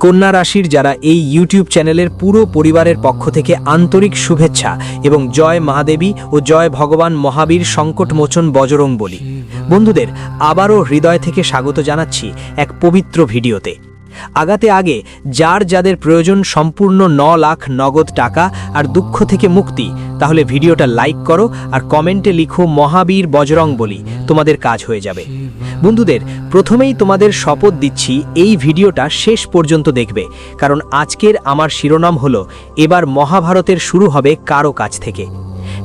কন্যা রাশির যারা এই ইউটিউব চ্যানেলের পুরো পরিবারের পক্ষ থেকে আন্তরিক শুভেচ্ছা এবং জয় মহাদেবী ও জয় ভগবান মহাবীর সংকট মোচন বজরং বলি। বন্ধুদের আবারও হৃদয় থেকে স্বাগত জানাচ্ছি এক পবিত্র ভিডিওতে। আগাতে আগে যার যাদের প্রয়োজন সম্পূর্ণ ন লাখ নগদ টাকা আর দুঃখ থেকে মুক্তি, তাহলে ভিডিওটা লাইক করো আর কমেন্টে লিখো মহাবীর বজরং বলি, তোমাদের কাজ হয়ে যাবে। বন্ধুদের, প্রথমেই তোমাদের শপথ দিচ্ছি, এই ভিডিওটা শেষ পর্যন্ত দেখবে, কারণ আজকের আমার শিরোনাম হলো, এবার মহাভারতের শুরু হবে কারও কাছ থেকে।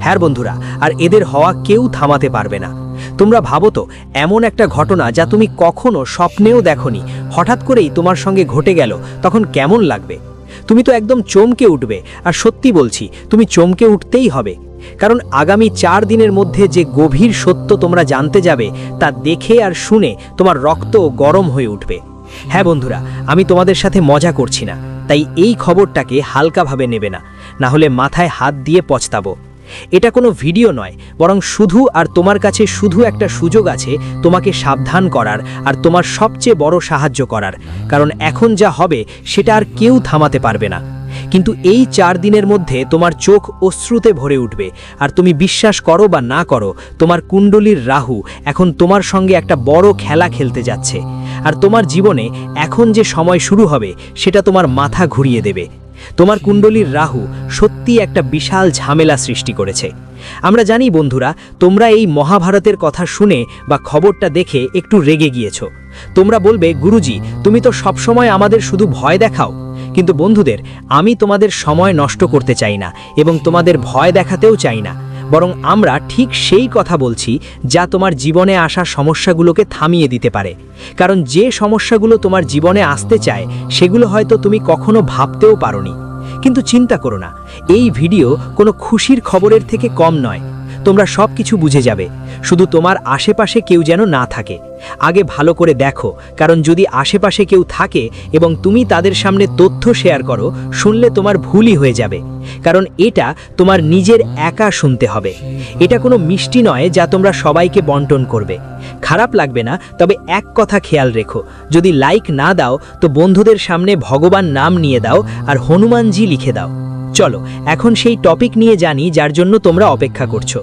হ্যাঁ বন্ধুরা, আর এদের হওয়া কেউ থামাতে পারবে না। তোমরা ভাবো তো, এমন একটা ঘটনা যা তুমি কখনো স্বপ্নেও দেখনি। হঠাৎ করেই তোমার সঙ্গে ঘটে গেল, তখন কেমন লাগবে? তুমি তো একদম চমকে উঠবে, আর সত্যি বলছি, তুমি চমকে উঠতেই হবে। কারণ আগামী চার দিনের মধ্যে যে গভীর সত্য তোমরা জানতে যাবে, তা দেখে আর শুনে তোমার রক্ত গরম হয়ে উঠবে। হ্যাঁ বন্ধুরা, আমি তোমাদের সাথে মজা করছি না, তাই এই খবরটাকে হালকাভাবে নেবে না না হলে মাথায় হাত দিয়ে পচতাবো। এটা কোনো ভিডিও নয়, বরং শুধু আর তোমার কাছে শুধু একটা সুযোগ আছে তোমাকে সাবধান করার আর তোমার সবচেয়ে বড় সাহায্য করার। কারণ এখন যা হবে সেটা আর কেউ থামাতে পারবে না। কিন্তু এই চার দিনের মধ্যে তোমার চোখ অশ্রুতে ভরে উঠবে, আর তুমি বিশ্বাস করো বা না করো, তোমার কুণ্ডলীর রাহু এখন তোমার সঙ্গে একটা বড় খেলা খেলতে যাচ্ছে। আর তোমার জীবনে এখন যে সময় শুরু হবে, সেটা তোমার মাথা ঘুরিয়ে দেবে। তোমার কুণ্ডলীর রাহু সত্যি একটা বিশাল ঝামেলা সৃষ্টি করেছে। আমরা জানি বন্ধুরা, তোমরা এই মহাভারতের কথা শুনে বা খবরটা দেখে একটু রেগে গিয়েছ। তোমরা বলবে, গুরুজি, তুমি তো সবসময় আমাদের শুধু ভয় দেখাও। কিন্তু বন্ধুদের, আমি তোমাদের সময় নষ্ট করতে চাই না এবং তোমাদের ভয় দেখাতেও চাই না। বরং আমরা ঠিক সেই কথা বলছি যা তোমার জীবনে আসা সমস্যাগুলোকে থামিয়ে দিতে পারে। কারণ যে সমস্যাগুলো তোমার জীবনে আসতে চায়, সেগুলো হয়তো তুমি কখনো ভাবতেও পারোনি। কিন্তু চিন্তা করো না, এই ভিডিও কোনো খুশির খবরের থেকে কম নয়। তোমরা সব কিছু বুঝে যাবে। শুধু তোমার আশেপাশে কেউ যেন না থাকে। আগে ভালো করে দেখো, কারণ যদি আশেপাশে কেউ থাকে এবং তুমি তাদের সামনে তথ্য শেয়ার করো, শুনলে তোমার ভুলই হয়ে যাবে। কারণ এটা তোমার নিজের একা শুনতে হবে। এটা কোনো মিষ্টি নয় যা তোমরা সবাইকে বন্টন করবে। খারাপ লাগবে না, তবে এক কথা খেয়াল রেখো, যদি লাইক না দাও, তো বন্ধুদের সামনে ভগবান নাম নিয়ে দাও আর হনুমানজি লিখে দাও। চলো, এখন সেই টপিক নিয়ে জানি যার জন্য তোমরা অপেক্ষা করছ।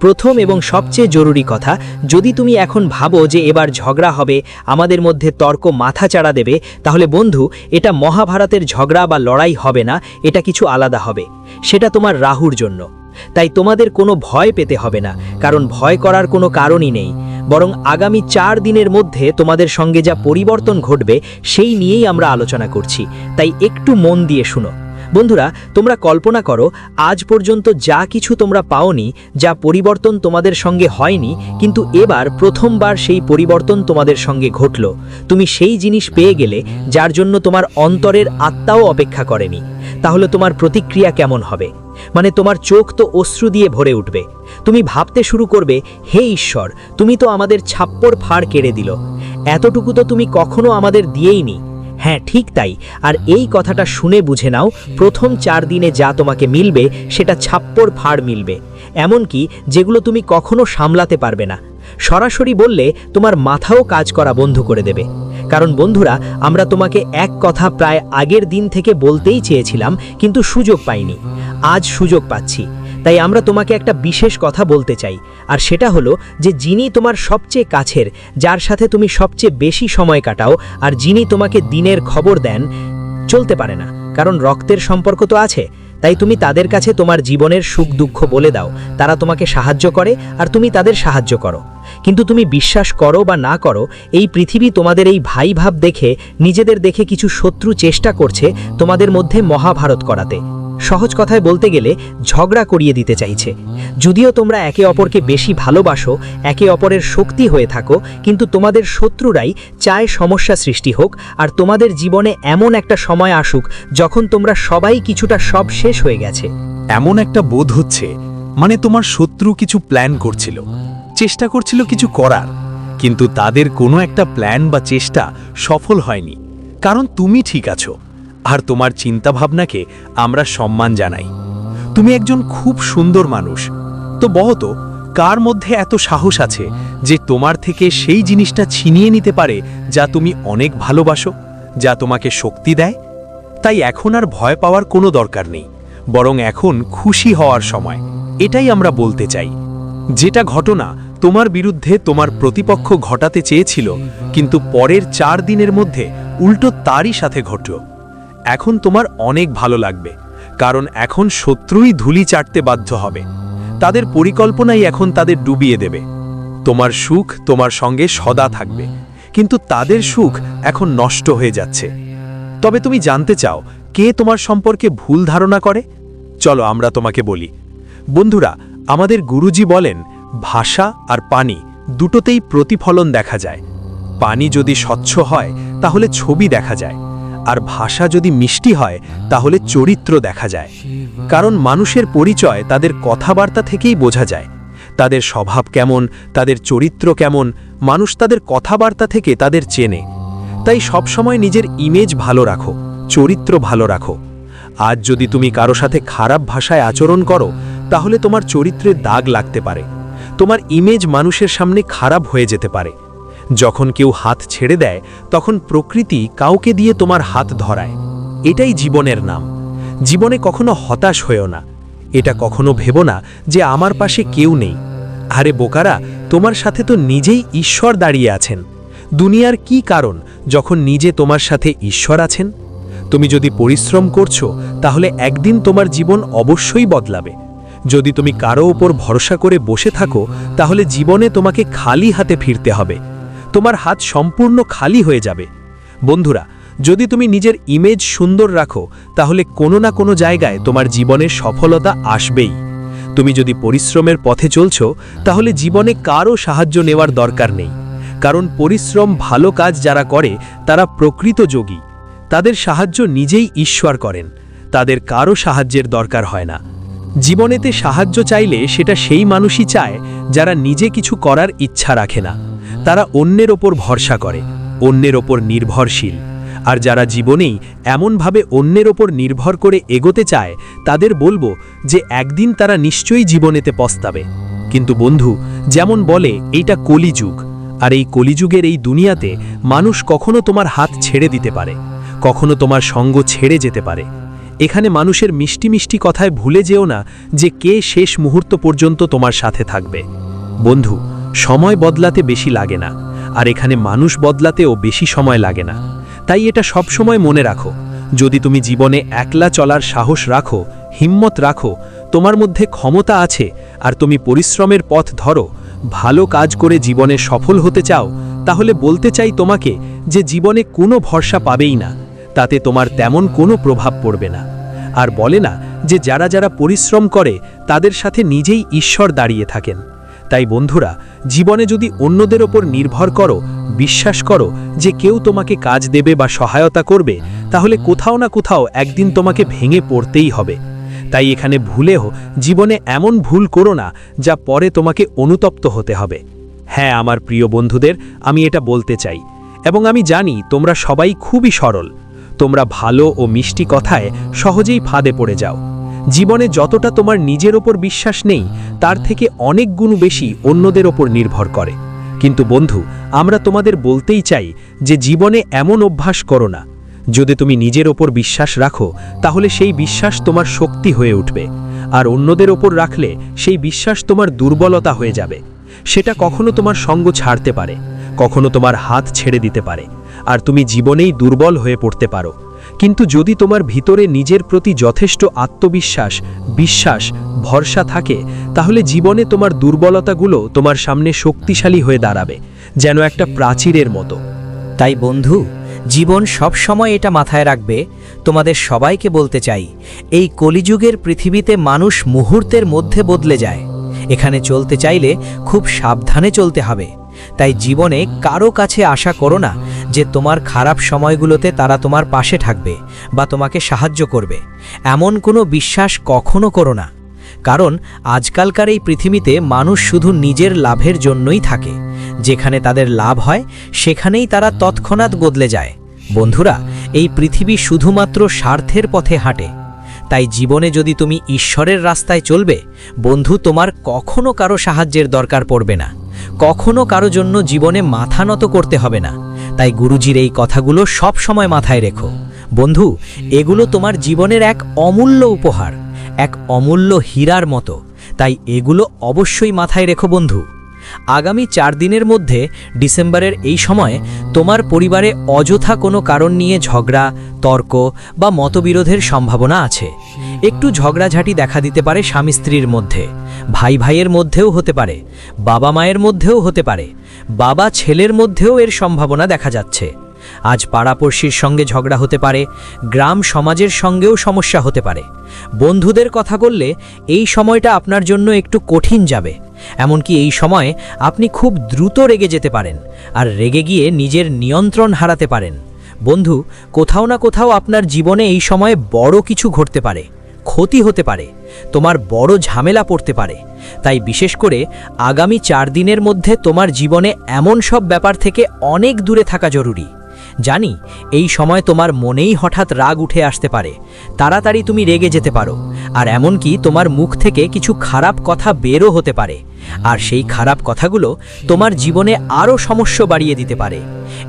প্রথম এবং সবচেয়ে জরুরি কথা, যদি তুমি এখন ভাবো যে এবার ঝগড়া হবে, আমাদের মধ্যে তর্ক মাথা চাড়া দেবে, তাহলে বন্ধু, এটা মহাভারতের ঝগড়া বা লড়াই হবে না, এটা কিছু আলাদা হবে। সেটা তোমার রাহুর জন্য। তাই তোমাদের কোনো ভয় পেতে হবে না, কারণ ভয় করার কোনো কারণই নেই। বরং আগামী চার দিনের মধ্যে তোমাদের সঙ্গে যা পরিবর্তন ঘটবে, সেই নিয়েই আমরা আলোচনা করছি। তাই একটু মন দিয়ে শুনো। বন্ধুরা, তোমরা কল্পনা করো, আজ পর্যন্ত যা কিছু তোমরা পাওনি, যা পরিবর্তন তোমাদের সঙ্গে হয়নি, কিন্তু এবার প্রথমবার সেই পরিবর্তন তোমাদের সঙ্গে ঘটল। তুমি সেই জিনিস পেয়ে গেলে, যার জন্য তোমার অন্তরের আত্মাও অপেক্ষা করেনি। তাহলে তোমার প্রতিক্রিয়া কেমন হবে? মানে তোমার চোখ তো অশ্রু দিয়ে ভরে উঠবে। তুমি ভাবতে শুরু করবে, হে ঈশ্বর, তুমি তো আমাদের ছাপ্পর ফাড় কেড়ে দিল। এতটুকু তো তুমি কখনো আমাদের দিয়েইনি। হ্যাঁ ঠিক তাই। আর এই কথাটা শুনে বুঝে নাও, প্রথম চার দিনে যা তোমাকে মিলবে, সেটা ছাপ্পর ফাড় মিলবে। এমনকি যেগুলো তুমি কখনো সামলাতে পারবে না। সরাসরি বললে, তোমার মাথাও কাজ করা বন্ধ করে দেবে। কারণ বন্ধুরা, আমরা তোমাকে এক কথা প্রায় আগের দিন থেকে বলতেই চেয়েছিলাম, কিন্তু সুযোগ পাইনি। আজ সুযোগ পাচ্ছি। তাই আমরা তোমাকে একটা বিশেষ কথা বলতে চাই, আর সেটা হলো যে যিনি তোমার সবচেয়ে কাছের, যার সাথে তুমি সবচেয়ে বেশি সময় কাটাও, আর যিনি তোমাকে দিনের খবর দেন, চলতে পারে না, কারণ রক্তের সম্পর্ক তো আছে। তাই তুমি তাদের কাছে তোমার জীবনের সুখ দুঃখ বলে দাও, তারা তোমাকে সাহায্য করে, আর তুমি তাদের সাহায্য করো। কিন্তু তুমি বিশ্বাস করো বা না করো, এই পৃথিবী তোমাদের এই ভাই ভাব দেখে, নিজেদের দেখে কিছু শত্রু চেষ্টা করছে তোমাদের মধ্যে মহাভারত করাতে। সহজ কথায় বলতে গেলে ঝগড়া করিয়ে দিতে চাইছে। যদিও তোমরা একে অপরকে বেশি ভালোবাসো, একে অপরের শক্তি হয়ে থাকো, কিন্তু তোমাদের শত্রুরাই চায় সমস্যা সৃষ্টি হোক, আর তোমাদের জীবনে এমন একটা সময় আসুক যখন তোমরা সবাই কিছুটা সব শেষ হয়ে গেছে। এমন একটা বোধ হচ্ছে মানে তোমার শত্রু কিছু প্ল্যান করছিল, চেষ্টা করছিল কিছু করার, কিন্তু তাদের কোনো একটা প্ল্যান বা চেষ্টা সফল হয়নি, কারণ তুমি ঠিক আছো। আর তোমার চিন্তাভাবনাকে আমরা সম্মান জানাই। তুমি একজন খুব সুন্দর মানুষ। তো বহত কার মধ্যে এত সাহস আছে যে তোমার থেকে সেই জিনিসটা ছিনিয়ে নিতে পারে যা তুমি অনেক ভালোবাসো, যা তোমাকে শক্তি দেয়? তাই এখন আর ভয় পাওয়ার কোনো দরকার নেই, বরং এখন খুশি হওয়ার সময়। এটাই আমরা বলতে চাই। যেটা ঘটনা তোমার বিরুদ্ধে তোমার প্রতিপক্ষ ঘটাতে চেয়েছিল, কিন্তু পরের চার দিনের মধ্যে উল্টো তারই সাথে ঘটল। এখন তোমার অনেক ভালো লাগবে, কারণ এখন শত্রুই ধুলি চাটতে বাধ্য হবে। তাদের পরিকল্পনাই এখন তাদের ডুবিয়ে দেবে। তোমার সুখ তোমার সঙ্গে সদা থাকবে, কিন্তু তাদের সুখ এখন নষ্ট হয়ে যাচ্ছে। তবে তুমি জানতে চাও, কে তোমার সম্পর্কে ভুল ধারণা করে? চলো আমরা তোমাকে বলি। বন্ধুরা, আমাদের গুরুজি বলেন, ভাষা আর পানি দুটোতেই প্রতিফলন দেখা যায়। পানি যদি স্বচ্ছ হয়, তাহলে ছবি দেখা যায়। আর ভাষা যদি মিষ্টি হয়, তাহলে চরিত্র দেখা যায়। কারণ মানুষের পরিচয় তাদের কথাবার্তা থেকেই বোঝা যায়। তাদের স্বভাব কেমন, তাদের চরিত্র কেমন, মানুষ তাদের কথাবার্তা থেকে তাদের চেনে। তাই সবসময় নিজের ইমেজ ভালো রাখো, চরিত্র ভালো রাখো। আজ যদি তুমি কারও সাথে খারাপ ভাষায় আচরণ করো, তাহলে তোমার চরিত্রে দাগ লাগতে পারে। তোমার ইমেজ মানুষের সামনে খারাপ হয়ে যেতে পারে। যখন কেউ হাত ছেড়ে দেয়, তখন প্রকৃতি কাউকে দিয়ে তোমার হাত ধরায়। এটাই জীবনের নাম। জীবনে কখনো হতাশ হয়েও না। এটা কখনো ভেবো না যে আমার পাশে কেউ নেই। আরে বোকারা, তোমার সাথে তো নিজেই ঈশ্বর দাঁড়িয়ে আছেন। দুনিয়ার কি কারণ যখন নিজে তোমার সাথে ঈশ্বর আছেন? তুমি যদি পরিশ্রম করছ, তাহলে একদিন তোমার জীবন অবশ্যই বদলাবে। যদি তুমি কারও ওপর ভরসা করে বসে থাকো, তাহলে জীবনে তোমাকে খালি হাতে ফিরতে হবে। তোমার হাত সম্পূর্ণ খালি হয়ে যাবে। বন্ধুরা, যদি তুমি নিজের ইমেজ সুন্দর রাখো, তাহলে কোনো না কোনো জায়গায় তোমার জীবনের সফলতা আসবেই। তুমি যদি পরিশ্রমের পথে চলছ, তাহলে জীবনে কারও সাহায্য নেওয়ার দরকার নেই। কারণ পরিশ্রম ভালো কাজ যারা করে, তারা প্রকৃত যোগী। তাদের সাহায্য নিজেই ঈশ্বর করেন। তাদের কারও সাহায্যের দরকার হয় না। জীবনেতে সাহায্য চাইলে সেটা সেই মানুষই চায়, যারা নিজে কিছু করার ইচ্ছা রাখে না। তারা অন্যের ওপর ভরসা করে, অন্যের ওপর নির্ভরশীল। আর যারা জীবনেই এমনভাবে অন্যের ওপর নির্ভর করে এগোতে চায়, তাদের বলব যে একদিন তারা নিশ্চয়ই জীবনেতে পস্তাবে। কিন্তু বন্ধু, যেমন বলে, এইটা কলিযুগ। আর এই কলিযুগের এই দুনিয়াতে মানুষ কখনো তোমার হাত ছেড়ে দিতে পারে, কখনো তোমার সঙ্গ ছেড়ে যেতে পারে। এখানে মানুষের মিষ্টি মিষ্টি কথায় ভুলে যেও না যে কে শেষ মুহূর্ত পর্যন্ত তোমার সাথে থাকবে। বন্ধু সময় বদলাতে বেশি লাগে না, আর এখানে মানুষ বদলাতেও বেশি সময় লাগে না। তাই এটা সব সময় মনে রাখো, যদি তুমি জীবনে একলা চলার সাহস রাখো, হিম্মত রাখো, তোমার মধ্যে ক্ষমতা আছে, আর তুমি পরিশ্রমের পথ ধরো, ভালো কাজ করে জীবনে সফল হতে চাও, তাহলে বলতে চাই তোমাকে যে জীবনে কোনো ভরসা পাবেই না, তাতে তোমার তেমন কোনো প্রভাব পড়বে না। আর বলে না যে যারা যারা পরিশ্রম করে, তাদের সাথে নিজেই ঈশ্বর দাঁড়িয়ে থাকেন। তাই বন্ধুরা, জীবনে যদি অন্যদের ওপর নির্ভর করো, বিশ্বাস করো যে কেউ তোমাকে কাজ দেবে বা সহায়তা করবে, তাহলে কোথাও না কোথাও একদিন তোমাকে ভেঙে পড়তেই হবে। তাই এখানে ভুলেও জীবনে এমন ভুল করো না যা পরে তোমাকে অনুতপ্ত হতে হবে। হ্যাঁ আমার প্রিয় বন্ধুদের, আমি এটা বলতে চাই। এবং আমি জানি তোমরা সবাই খুবই সরল। তোমরা ভালো ও মিষ্টি কথায় সহজেই ফাঁদে পড়ে যাও। জীবনে যতটা তোমার নিজের ওপর বিশ্বাস নেই, তার থেকে অনেক গুণ বেশি অন্যদের ওপর নির্ভর করে। কিন্তু বন্ধু, আমরা তোমাদের বলতেই চাই যে জীবনে এমন অভ্যাস করো না। যদি তুমি নিজের ওপর বিশ্বাস রাখো, তাহলে সেই বিশ্বাস তোমার শক্তি হয়ে উঠবে। আর অন্যদের ওপর রাখলে সেই বিশ্বাস তোমার দুর্বলতা হয়ে যাবে। সেটা কখনো তোমার সঙ্গ ছাড়তে পারে, কখনো তোমার হাত ছেড়ে দিতে পারে। আর তুমি জীবনেই দুর্বল হয়ে পড়তে পারো। কিন্তু যদি তোমার ভিতরে নিজের প্রতি যথেষ্ট আত্মবিশ্বাস, বিশ্বাস, ভরসা থাকে, তাহলে জীবনে তোমার দুর্বলতাগুলো তোমার সামনে শক্তিশালী হয়ে দাঁড়াবে, যেন একটা প্রাচীরের মতো। তাই বন্ধু, জীবন সব সময় এটা মাথায় রাখবে, তোমাদের সবাইকে বলতে চাই, এই কলিযুগের পৃথিবীতে মানুষ মুহূর্তের মধ্যে বদলে যায়। এখানে চলতে চাইলে খুব সাবধানে চলতে হবে। তাই জীবনে কারও কাছে আশা করো না যে তোমার খারাপ সময়গুলোতে তারা তোমার পাশে থাকবে বা তোমাকে সাহায্য করবে। এমন কোনো বিশ্বাস কখনো করো না। কারণ আজকালকার এই পৃথিবীতে মানুষ শুধু নিজের লাভের জন্যই থাকে। যেখানে তাদের লাভ হয়, সেখানেই তারা তৎক্ষণাৎ বদলে যায়। বন্ধুরা, এই পৃথিবী শুধুমাত্র স্বার্থের পথে হাঁটে। তাই জীবনে যদি তুমি ঈশ্বরের রাস্তায় চলবে, বন্ধু, তোমার কখনো কারও সাহায্যের দরকার পড়বে না। কখনো কারও জন্য জীবনে মাথা নত করতে হবে না। তাই গুরুজির এই কথাগুলো সব সময় মাথায় রেখো। বন্ধু, এগুলো তোমার জীবনের এক অমূল্য উপহার, এক অমূল্য হীরার মতো। তাই এগুলো অবশ্যই মাথায় রেখো বন্ধু। আগামী চার দিনের মধ্যে ডিসেম্বরের এই সময় তোমার পরিবারে অযথা কোনো কারণ নিয়ে ঝগড়া, তর্ক বা মতবিরোধের সম্ভাবনা আছে। একটু ঝগড়াঝাটি দেখা দিতে পারে স্বামী স্ত্রীর মধ্যে, ভাই ভাইয়ের মধ্যেও হতে পারে, বাবা মায়ের মধ্যেও হতে পারে, বাবা ছেলের মধ্যেও এর সম্ভাবনা দেখা যাচ্ছে। আজ পাড়াপড়শির সঙ্গে ঝগড়া হতে পারে, গ্রাম সমাজের সঙ্গেও সমস্যা হতে পারে। বন্ধুদের কথা বললে এই সময়টা আপনার জন্য একটু কঠিন যাবে। এমনকি এই সময় আপনি খুব দ্রুত রেগে যেতে পারেন আর রেগে গিয়ে নিজের নিয়ন্ত্রণ হারাতে পারেন। বন্ধু, কোথাও না কোথাও আপনার জীবনে এই সময়ে বড় কিছু ঘটতে পারে, ক্ষতি হতে পারে, তোমার বড় ঝামেলা পড়তে পারে। তাই বিশেষ করে আগামী চার দিনের মধ্যে তোমার জীবনে এমন সব ব্যাপার থেকে অনেক দূরে থাকা জরুরি। জানি, এই সময় তোমার মনেই হঠাৎ রাগ উঠে আসতে পারে। তাড়াতাড়ি তুমি রেগে যেতে পারো। আর এমনকি তোমার মুখ থেকে কিছু খারাপ কথা বেরও হতে পারে। আর সেই খারাপ কথাগুলো তোমার জীবনে আরও সমস্যা বাড়িয়ে দিতে পারে।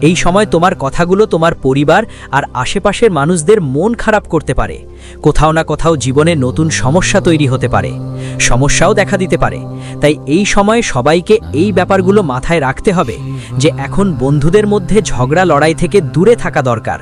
এই সময় তোমার কথাগুলো তোমার পরিবার আর আশেপাশের মানুষদের মন খারাপ করতে পারে। কোথাও না কোথাও জীবনে নতুন সমস্যা তৈরি হতে পারে। সমস্যাও দেখা দিতে পারে। তাই এই সময়ে সবাইকে এই ব্যাপারগুলো মাথায় রাখতে হবে যে এখন বন্ধুদের মধ্যে ঝগড়া লড়াই থেকে দূরে থাকা দরকার।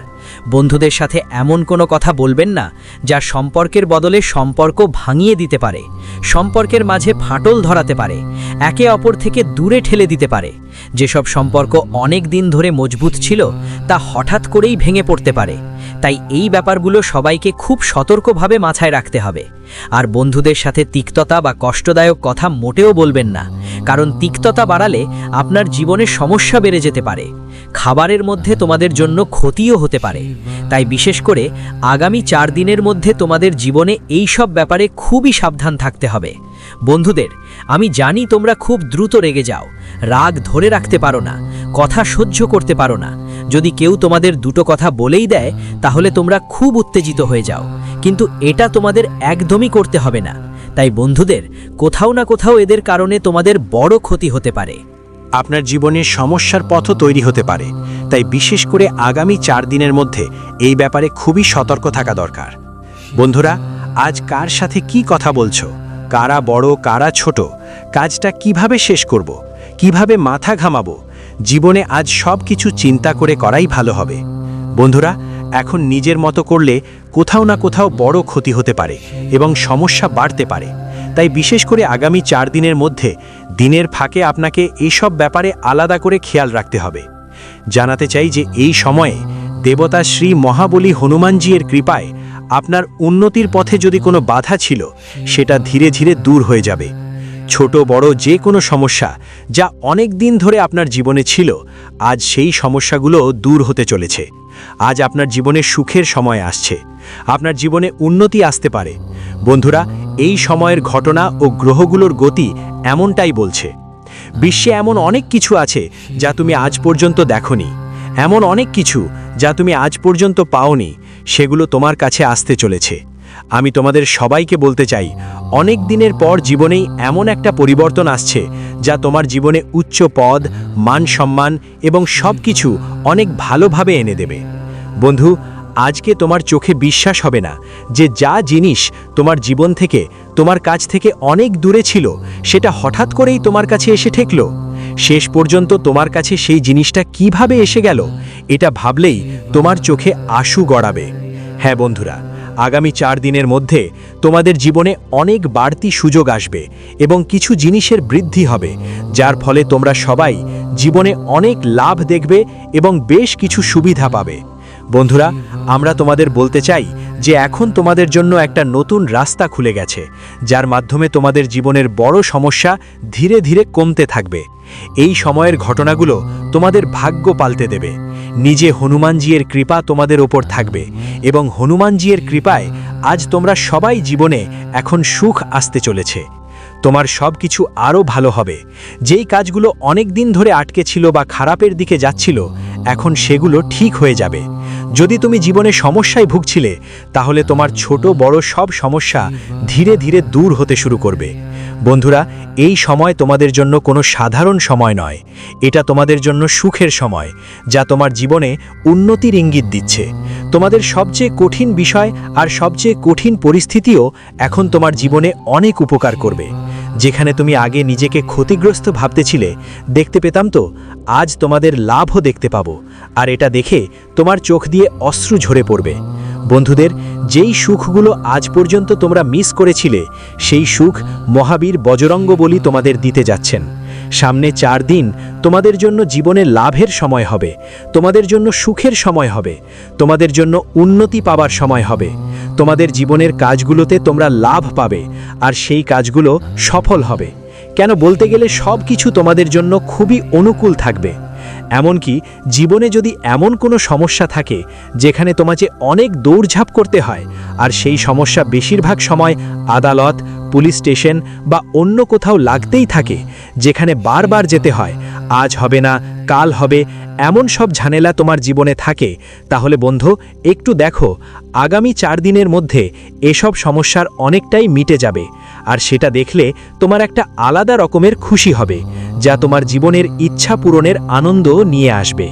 বন্ধুদের সাথে এমন কোনো কথা বলবেন না, যা সম্পর্কের বদলে সম্পর্ক ভাঙিয়ে দিতে পারে, সম্পর্কের মাঝে ফাটল ধরাতে পারে, একে অপর থেকে দূরে ঠেলে দিতে পারে। যেসব সম্পর্ক অনেক দিন ধরে মজবুত ছিল, তা হঠাৎ করেই ভেঙে পড়তে পারে। তাই এই ব্যাপারগুলো সবাইকে খুব সতর্কভাবে মাথায় রাখতে হবে। আর বন্ধুদের সাথে তিক্ততা বা কষ্টদায়ক কথা মোটেও বলবেন না, কারণ তিক্ততা বাড়ালে আপনার জীবনে সমস্যা বেড়ে যেতে পারে। খাবারের মধ্যে তোমাদের জন্য ক্ষতিও হতে পারে। তাই বিশেষ করে আগামী চার দিনের মধ্যে তোমাদের জীবনে এই সব ব্যাপারে খুবই সাবধান থাকতে হবে। বন্ধুদের, আমি জানি তোমরা খুব দ্রুত রেগে যাও, রাগ ধরে রাখতে পারো না, কথা সহ্য করতে পারো না। যদি কেউ তোমাদের দুটো কথা বলেই দেয়, তাহলে তোমরা খুব উত্তেজিত হয়ে যাও। কিন্তু এটা তোমাদের একদমই করতে হবে না। তাই বন্ধুদের, কোথাও না কোথাও এদের কারণে তোমাদের বড় ক্ষতি হতে পারে। আপনার জীবনে সমস্যার পথও তৈরি হতে পারে। তাই বিশেষ করে আগামী চার দিনের মধ্যে এই ব্যাপারে খুবই সতর্ক থাকা দরকার। বন্ধুরা, আজ কার সাথে কি কথা বলছো? কারা বড়, কারা ছোট? কাজটা কীভাবে শেষ করব? কীভাবে মাথা ঘামাবো? জীবনে আজ সব কিছু চিন্তা করে করাই ভালো হবে। বন্ধুরা, এখন নিজের মতো করলে কোথাও না কোথাও বড় ক্ষতি হতে পারে এবং সমস্যা বাড়তে পারে। তাই বিশেষ করে আগামী চার দিনের মধ্যে দিনের ফাঁকে আপনাকে এইসব ব্যাপারে আলাদা করে খেয়াল রাখতে হবে। জানাতে চাই যে এই সময়ে দেবতা শ্রী মহাবলী হনুমানজির কৃপায় আপনার উন্নতির পথে যদি কোনো বাধা ছিল, সেটা ধীরে ধীরে দূর হয়ে যাবে। ছোট, বড় যে কোনো সমস্যা যা অনেক দিন ধরে আপনার জীবনে ছিল, আজ সেই সমস্যাগুলো দূর হতে চলেছে। আজ আপনার জীবনে সুখের সময় আসছে। আপনার জীবনে উন্নতি আসতে পারে। বন্ধুরা এই সময়ের ঘটনা ও গ্রহগুলোর গতি এমনটাই বলছে। বিশ্বে এমন অনেক কিছু আছে যা তুমি আজ পর্যন্ত দেখনি। এমন অনেক কিছু যা তুমি আজ পর্যন্ত পাওনি, সেগুলো তোমার কাছে আসতে চলেছে। আমি তোমাদের সবাইকে বলতে চাই, অনেক দিনের পর জীবনেই এমন একটা পরিবর্তন আসছে যা তোমার জীবনে উচ্চ পদ, মান সম্মান এবং সব কিছু অনেক ভালোভাবে এনে দেবে। বন্ধু আজকে তোমার চোখে বিশ্বাস হবে না যে যা জিনিস তোমার জীবন থেকে, তোমার কাছ থেকে অনেক দূরে ছিল, সেটা হঠাৎ করেই তোমার কাছে এসে ঠেকলো। শেষ পর্যন্ত তোমার কাছে সেই জিনিসটা কীভাবে এসে গেল, এটা ভাবলেই তোমার চোখে আশু গড়াবে। হ্যাঁ বন্ধুরা, আগামী চার দিনের মধ্যে তোমাদের জীবনে অনেক বাড়তি সুযোগ আসবে এবং কিছু জিনিসের বৃদ্ধি হবে, যার ফলে তোমরা সবাই জীবনে অনেক লাভ দেখবে এবং বেশ কিছু সুবিধা পাবে। বন্ধুরা, আমরা তোমাদের বলতে চাই যে এখন তোমাদের জন্য একটা নতুন রাস্তা খুলে গেছে, যার মাধ্যমে তোমাদের জীবনের বড় সমস্যা ধীরে ধীরে কমতে থাকবে। এই সময়ের ঘটনাগুলো তোমাদের ভাগ্য পাল্টে দেবে। নিজে হনুমানজির কৃপা তোমাদের ওপর থাকবে এবং হনুমানজির কৃপায় আজ তোমরা সবাই জীবনে এখন সুখ আসতে চলেছে। তোমার সব কিছু আরও ভালো হবে। যেই কাজগুলো অনেক দিন ধরে আটকে ছিল বা খারাপের দিকে যাচ্ছিল, এখন সেগুলো ঠিক হয়ে যাবে। যদি তুমি জীবনে সমস্যায় ভুগছিলে, তাহলে তোমার ছোট বড় সব সমস্যা ধীরে ধীরে দূর হতে শুরু করবে। বন্ধুরা, এই সময় তোমাদের জন্য কোনো সাধারণ সময় নয়। এটা তোমাদের জন্য সুখের সময়, যা তোমার জীবনে উন্নতির ইঙ্গিত দিচ্ছে। তোমাদের সবচেয়ে কঠিন বিষয় আর সবচেয়ে কঠিন পরিস্থিতিও এখন তোমার জীবনে অনেক উপকার করবে। যেখানে তুমি আগে নিজেকে ক্ষতিগ্রস্ত ভাবতেছিলে, দেখতে পেতাম তো, আজ তোমাদের লাভও দেখতে পাবো, আর এটা দেখে তোমার চোখ দিয়ে অশ্রু ঝরে পড়বে। বন্ধুদের, যেই সুখগুলো আজ পর্যন্ত তোমরা মিস করেছিলে, সেই সুখ মহাবীর বজরঙ্গ বলি তোমাদের দিতে যাচ্ছেন। সামনে চার দিন তোমাদের জন্য জীবনে লাভের সময় হবে, তোমাদের জন্য সুখের সময় হবে, তোমাদের জন্য উন্নতি পাবার সময় হবে, তোমাদের জীবনের কাজগুলোতে তোমরা লাভ পাবে আর সেই কাজগুলো সফল হবে। কেন বলতে গেলে সব কিছু তোমাদের জন্য খুবই অনুকূল থাকবে। এমনকি জীবনে যদি এমন কোনো সমস্যা থাকে, যেখানে তোমাকে অনেক দৌড়ঝাঁপ করতে হয়, আর সেই সমস্যা বেশিরভাগ সময় আদালত, পুলিশ স্টেশন বা অন্য কোথাও লাগতেই থাকে, যেখানে বারবার যেতে হয়, আজ হবে না, কাল হবে, এমন সব ঝামেলা তোমার জীবনে থাকে, তাহলে বন্ধু, একটু দেখো, আগামী চার দিনের মধ্যে এসব সমস্যার অনেকটাই মিটে যাবে। আর সেটা দেখলে তোমার একটা আলাদা রকমের খুশি হবে, যা তোমার জীবনের ইচ্ছা পূরণের আনন্দ নিয়ে আসবে।